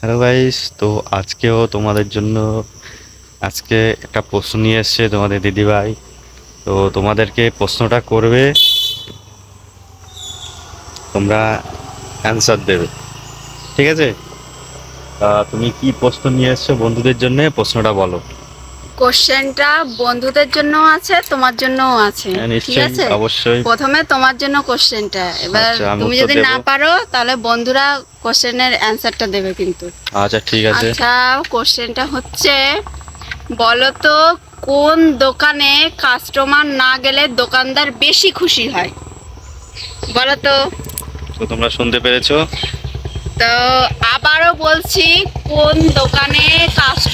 Hello guys তো আজকেও তোমাদের জন্য আজকে একটা প্রশ্ন নিয়ে এসছে তোমাদের দিদিভাই। তো তোমাদেরকে প্রশ্নটা করবে, তোমরা অ্যান্সার দেবে। ঠিক আছে? তুমি কি প্রশ্ন নিয়ে এসছো বন্ধুদের জন্য? প্রশ্নটা বলো। কোশ্চেনটা বন্ধুদের জন্য আছে তোমার জন্যও আছে। হ্যাঁ, ঠিক আছে? অবশ্যই। প্রথমে তোমার জন্য কোশ্চেনটা এবার আচ্ছা, তুমি যদি না পারো তাহলে বন্ধুরা কোশ্চেনের অ্যান্সারটা দেবে কিন্তু। আচ্ছা ঠিক আছে। আচ্ছা কোশ্চেনটা হচ্ছে বলো তো কোন দোকানে কাস্টমার না গেলে দোকানদার বেশি খুশি হয়? বলো তো তো তোমরা শুনতে পেরেছ? তো আবারও বলছি কোন দোকানে কাস্টমার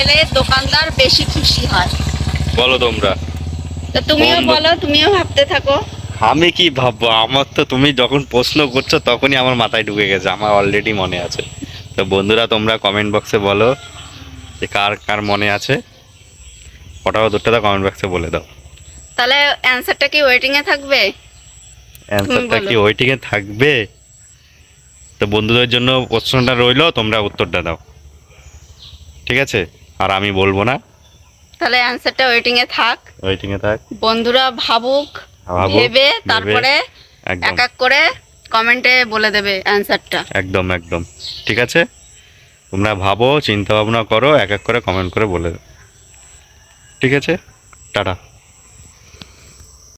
গেলে দোকানদার বেশি খুশি হয়। বলো তোমরা। তো তুমিও বলো তুমিও ভাবতে থাকো। আমি কি ভাববো? আমার তো তুমি যখন প্রশ্ন করছ তখনই আমার মাথায় ঢুকে গেছে আমার অলরেডি মনে আছে। তো বন্ধুরা তোমরা কমেন্ট বক্সে বলো যে কার কার মনে আছে। ফটাফট উত্তরটা কমেন্ট বক্সে বলে দাও। তাহলে অ্যান্সারটা কি ওয়েটিং এ থাকবে? অ্যান্সারটা। কি ওইটিকে থাকবে? তো বন্ধুদের জন্য প্রশ্নটা রইল তোমরা উত্তরটা দাও। ঠিক আছে? আর আমি বলব না। তাহলে অ্যানসারটা ওয়েটিং এ থাক। ওয়েটিং এ থাক। বন্ধুরা ভাবুক ভেবে তারপরে এক এক করে কমেন্টে বলে দেবে অ্যানসারটা একদম একদম। ঠিক আছে? তোমরা ভাবো চিন্তা ভাবনা করো এক এক করে কমেন্ট করে বলে দেবে। ঠিক আছে? টাটা।